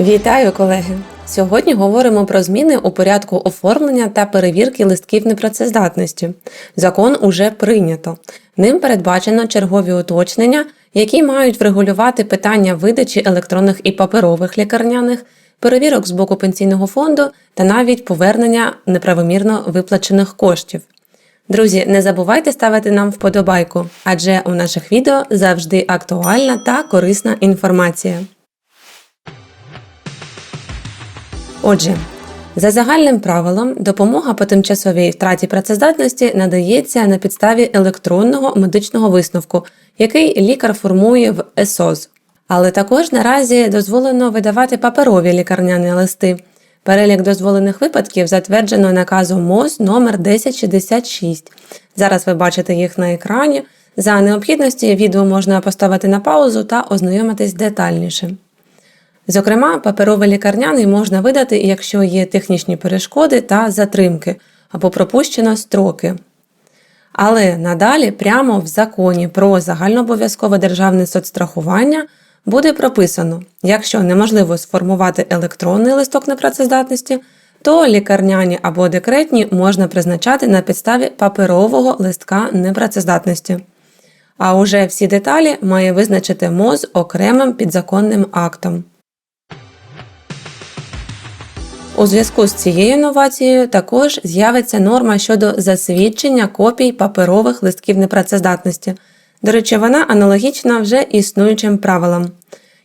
Вітаю, колеги! Сьогодні говоримо про зміни у порядку оформлення та перевірки листків непрацездатності. Закон уже прийнято. Ним передбачено чергові уточнення, які мають врегулювати питання видачі електронних і паперових лікарняних, перевірок з боку пенсійного фонду та навіть повернення неправомірно виплачених коштів. Друзі, не забувайте ставити нам вподобайку, адже у наших відео завжди актуальна та корисна інформація. Отже, за загальним правилом, допомога по тимчасовій втраті працездатності надається на підставі електронного медичного висновку, який лікар формує в ЕСОЗ. Але також наразі дозволено видавати паперові лікарняні листи. Перелік дозволених випадків затверджено наказом МОЗ номер 1066. Зараз ви бачите їх на екрані. За необхідності відео можна поставити на паузу та ознайомитись детальніше. Зокрема, паперовий лікарняний можна видати, якщо є технічні перешкоди та затримки або пропущено строки. Але надалі, прямо в законі про загальнообов'язкове державне соцстрахування буде прописано, якщо неможливо сформувати електронний листок непрацездатності, то лікарняні або декретні можна призначати на підставі паперового листка непрацездатності. А уже всі деталі має визначити МОЗ окремим підзаконним актом. У зв'язку з цією інновацією також з'явиться норма щодо засвідчення копій паперових листків непрацездатності. До речі, вона аналогічна вже існуючим правилам.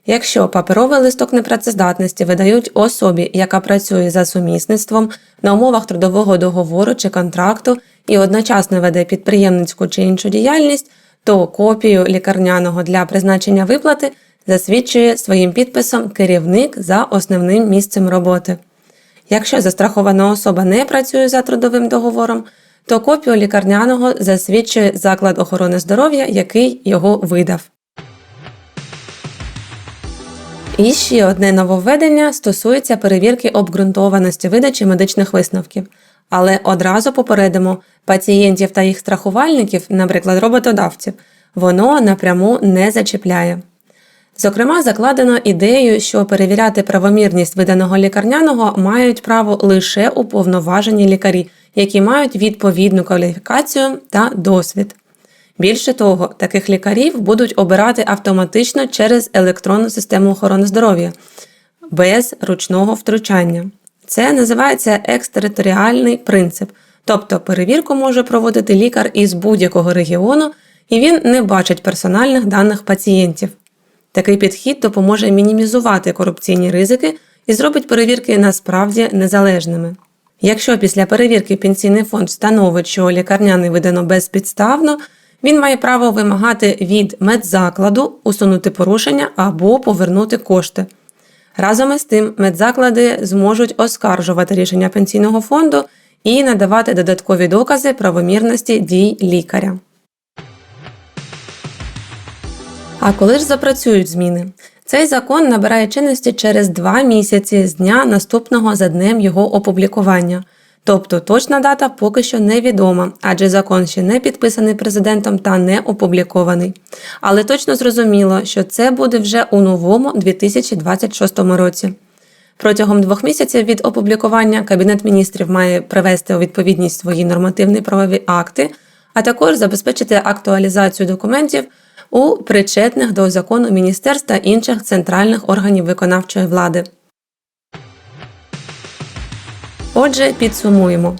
Якщо паперовий листок непрацездатності видають особі, яка працює за сумісництвом на умовах трудового договору чи контракту і одночасно веде підприємницьку чи іншу діяльність, то копію лікарняного для призначення виплати засвідчує своїм підписом керівник за основним місцем роботи. Якщо застрахована особа не працює за трудовим договором, то копію лікарняного засвідчує заклад охорони здоров'я, який його видав. І ще одне нововведення стосується перевірки обґрунтованості видачі медичних висновків. Але одразу попередимо пацієнтів та їх страхувальників, наприклад, роботодавців, воно напряму не зачіпляє. Зокрема, закладено ідею, що перевіряти правомірність виданого лікарняного мають право лише уповноважені лікарі, які мають відповідну кваліфікацію та досвід. Більше того, таких лікарів будуть обирати автоматично через електронну систему охорони здоров'я без ручного втручання. Це називається екстериторіальний принцип, тобто перевірку може проводити лікар із будь-якого регіону, і він не бачить персональних даних пацієнтів. Такий підхід допоможе мінімізувати корупційні ризики і зробить перевірки насправді незалежними. Якщо після перевірки пенсійний фонд встановить, що лікарняний видано безпідставно, він має право вимагати від медзакладу усунути порушення або повернути кошти. Разом із тим, медзаклади зможуть оскаржувати рішення пенсійного фонду і надавати додаткові докази правомірності дій лікаря. А коли ж запрацюють зміни? Цей закон набирає чинності через два місяці з дня наступного за днем його опублікування. Тобто точна дата поки що невідома, адже закон ще не підписаний президентом та не опублікований. Але точно зрозуміло, що це буде вже у новому 2026 році. Протягом двох місяців від опублікування Кабінет міністрів має привести у відповідність свої нормативні правові акти, а також забезпечити актуалізацію документів у причетних до закону міністерств та інших центральних органів виконавчої влади. Отже, підсумуємо.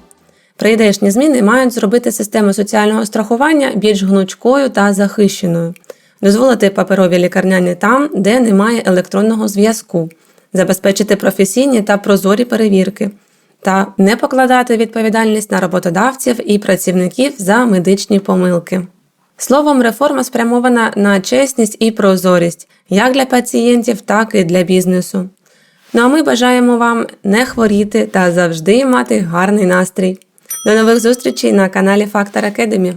Прийдешні зміни мають зробити систему соціального страхування більш гнучкою та захищеною, дозволити паперові лікарняні там, де немає електронного зв'язку, забезпечити професійні та прозорі перевірки та не покладати відповідальність на роботодавців і працівників за медичні помилки. Словом, реформа спрямована на чесність і прозорість як для пацієнтів, так і для бізнесу. Ну а ми бажаємо вам не хворіти та завжди мати гарний настрій. До нових зустрічей на каналі Factor Academy.